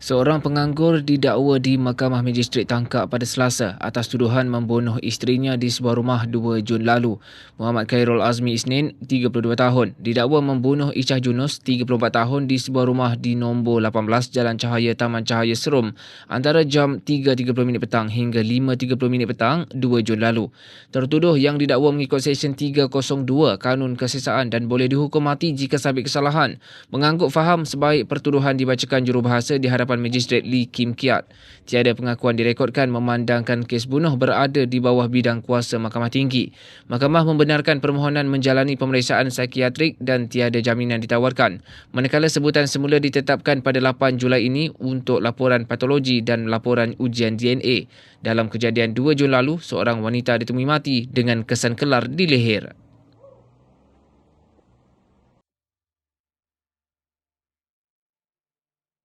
Seorang penganggur didakwa di Mahkamah Magistrat Tangkap pada Selasa atas tuduhan membunuh isterinya di sebuah rumah 2 Jun lalu. Muhammad Khairul Azmi Isnin, 32 tahun, didakwa membunuh Isyah Junus, 34 tahun di sebuah rumah di nombor 18 Jalan Cahaya Taman Cahaya Serum antara jam 3.30 minit petang hingga 5.30 minit petang 2 Jun lalu. Tertuduh yang didakwa mengikut Seksyen 302 Kanun Kesesaan dan boleh dihukum mati jika sabit kesalahan. Mengangguk faham sebaik pertuduhan dibacakan jurubahasa di hadapan hadapan Magistrat Lee Kim Kiat. Tiada pengakuan direkodkan memandangkan kes bunuh berada di bawah bidang kuasa Mahkamah Tinggi. Mahkamah membenarkan permohonan menjalani pemeriksaan psikiatrik dan tiada jaminan ditawarkan. Manakala sebutan semula ditetapkan pada 8 Julai ini untuk laporan patologi dan laporan ujian DNA. Dalam kejadian 2 Jun lalu, seorang wanita ditemui mati dengan kesan kelar di leher.